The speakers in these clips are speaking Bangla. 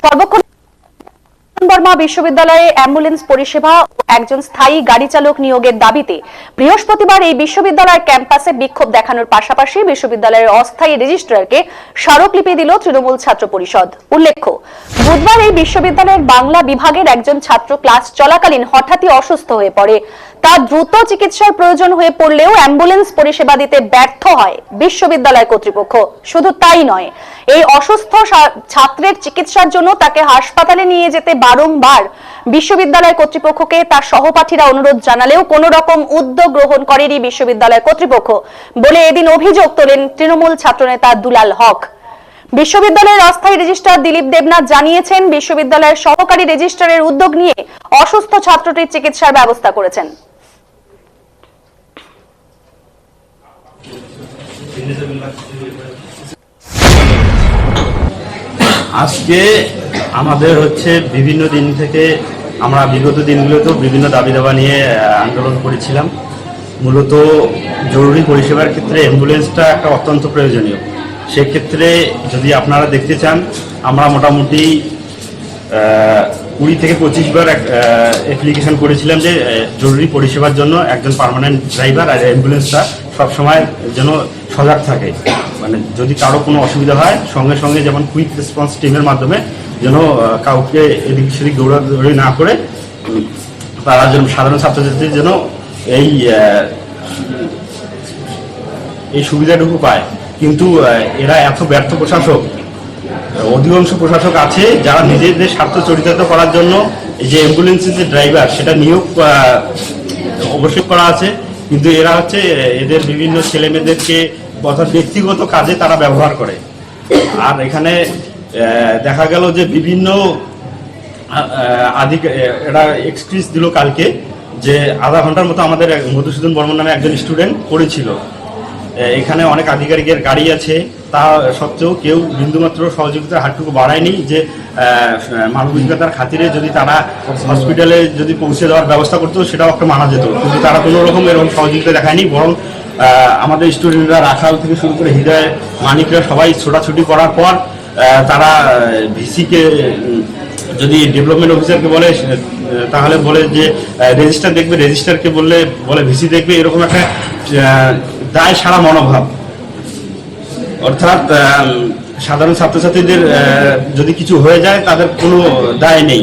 সর্বক্ষণ বর্মা বিশ্ববিদ্যালয়ে অ্যাম্বুলেন্স পরিষেবা ও একজন স্থায়ী গাড়ি চালক নিয়োগের দাবিতে বৃহস্পতিবার এই বিশ্ববিদ্যালয় ক্যাম্পাসে বিক্ষোভ দেখানোর পাশাপাশি বিশ্ববিদ্যালয়ের অস্থায়ী রেজিস্ট্রারকে স্মারকলিপি দিল তৃণমূল ছাত্র পরিষদ। উল্লেখ্য, বুধবার এই বিশ্ববিদ্যালয়ের বাংলা বিভাগের একজন ছাত্র ক্লাস চলাকালীন হঠাৎই অসুস্থ হয়ে পড়ে। তার দ্রুত চিকিৎসার প্রয়োজন হয়ে পড়লেও অ্যাম্বুলেন্স পরিষেবা দিতে ব্যর্থ হয় বিশ্ববিদ্যালয় কর্তৃপক্ষ। শুধু তাই নয়, এই অসুস্থ ছাত্রের চিকিৎসার জন্য তাকে হাসপাতালে নিয়ে যেতে বারংবার বিশ্ববিদ্যালয় কর্তৃপক্ষকে তার সহপাঠীরা অনুরোধ জানালেও কোনো রকম উদ্যোগ গ্রহণ করেনি বিশ্ববিদ্যালয় কর্তৃপক্ষ বলে এদিন অভিযোগ তোলেন তৃণমূল ছাত্রনেতা দুলাল হক। বিশ্ববিদ্যালয়ের অস্থায়ী রেজিস্ট্রার দিলীপ দেবনাথ জানিয়েছেন বিশ্ববিদ্যালয়ের সহকারী রেজিস্ট্রারের উদ্যোগ নিয়ে অসুস্থ ছাত্রটির চিকিৎসার ব্যবস্থা করেছেন। আজকে আমাদের হচ্ছে বিভিন্ন দিন থেকে আমরা বিগত দিনগুলোতেও বিভিন্ন দাবি দাবা নিয়ে আন্দোলন করেছিলাম। মূলত জরুরি পরিষেবার ক্ষেত্রে অ্যাম্বুলেন্সটা একটা অত্যন্ত প্রয়োজনীয়। সেক্ষেত্রে যদি আপনারা দেখতে চান, আমরা মোটামুটি কুড়ি থেকে পঁচিশ বার অ্যাপ্লিকেশন করেছিলাম যে জরুরি পরিষেবার জন্য একজন পার্মানেন্ট ড্রাইভার আর অ্যাম্বুলেন্সটা সবসময় যেন সজাগ থাকে। মানে যদি কারও কোনো অসুবিধা হয়, সঙ্গে সঙ্গে যেমন কুইক রেসপন্স টিমের মাধ্যমে যেন কাউকে এদিক সেদিক দৌড়াদৌড়ি না করে তারা যেন সাধারণ ছাত্রছাত্রীর যেন এই এই সুবিধাটুকু পায়। কিন্তু এরা এত ব্যর্থ প্রশাসক, অধিকাংশ প্রশাসক আছে যারা নিজেদের স্বার্থ চরিতার্থ করার জন্য যে অ্যাম্বুলেন্সের যে ড্রাইভার সেটা নিয়োগ অবশ্যই করা আছে। কিন্তু এরা হচ্ছে, এদের বিভিন্ন ছেলে মেয়েদেরকে অর্থাৎ ব্যক্তিগত কাজে তারা ব্যবহার করে। আর এখানে দেখা গেল যে বিভিন্ন আধিক এটা এক্সকিউজ দিল কালকে যে আধা ঘণ্টার মতো আমাদের মধুসূদন বর্মন নামে একজন স্টুডেন্ট পড়েছিল। এখানে অনেক আধিকারিকের গাড়ি আছে। তা সত্ত্বেও কেউ বিন্দুমাত্র সহযোগিতার হাতটুকু বাড়ায়নি যে মানবিকতার খাতিরে যদি তারা হসপিটালে যদি পৌঁছে দেওয়ার ব্যবস্থা করতো, সেটাও একটা মানা যেত। কিন্তু তারা কোনো রকম এরকম সহযোগিতা দেখায়নি, বরং আমাদের স্টুডেন্টরা রাখাল থেকে শুরু করে হৃদয় মানিকরা সবাই ছোটাছুটি করার পর তারা ভিসিকে যদি ডেভেলপমেন্ট অফিসারকে বলে তাহলে বলে যে রেজিস্টার দেখবে, রেজিস্টারকে বললে, বলে ভিসি দেখবে, এরকম একটা দায় সারা মনোভাব। অর্থাৎ সাধারণ ছাত্রছাত্রীদের যদি কিছু হয়ে যায় তাদের কোনো দায় নেই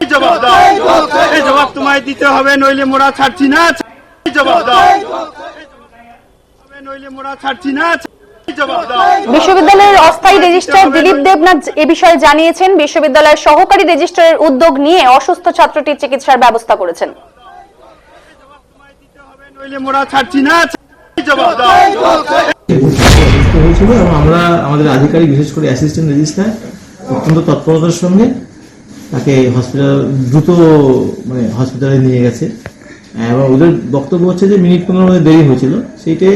জবাব দাও এই জবাব তোমায় দিতে হবে নইলে মোরা ছাড়ছি না জবাব দাও এই জবাব দিতে হবে, নইলে মোরা ছাড়ছি না এই জবাব দাও বিশ্ববিদ্যালয়ের অস্থায়ী রেজিস্ট্রার দিলীপ দেবনাথ এ বিষয়ে জানিয়েছেন বিশ্ববিদ্যালয়ের সহকারী রেজিস্ট্রারের উদ্যোগ নিয়ে অসুস্থ ছাত্রটির চিকিৎসার ব্যবস্থা করেছেন নইলে মোরা ছাড়ছি না জবাব দাও অসুস্থ হয়েছিল এবং আমরা আমাদের আধিকারিক বিশেষ করে অ্যাসিস্ট্যান্ট রেজিস্ট্রার অত্যন্ত তৎপরতার সঙ্গে তাকে হসপিটাল দ্রুত মানে হসপিটালে নিয়ে গেছে। এবং ওদের বক্তব্য হচ্ছে যে মিনিট পনেরো মধ্যে দেরি হয়েছিল। সেইটে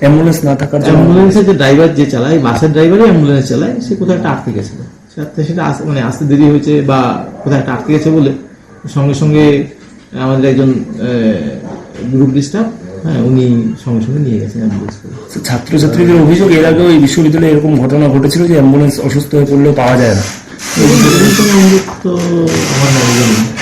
অ্যাম্বুলেন্স না থাকার জন্য। অ্যাম্বুলেন্সের যে ড্রাইভার যে চালায় বাসের ড্রাইভারই অ্যাম্বুলেন্স চালায় সে কোথাও একটা আটকে গেছিল সেটা মানে আসতে দেরি হয়েছে বা কোথাও একটা আটকে গেছে বলে সঙ্গে সঙ্গে আমাদের একজন গ্রুপ স্টাফ হ্যাঁ উনি সঙ্গে সঙ্গে নিয়ে গেছেন অ্যাম্বুলেন্স করে। ছাত্রছাত্রীদের অভিযোগ এর আগে ওই বিশ্ববিদ্যালয়ে এরকম ঘটনা ঘটেছিল যে অ্যাম্বুলেন্স অসুস্থ হয়ে পড়লেও পাওয়া যায় না। এই তো আমার নজরে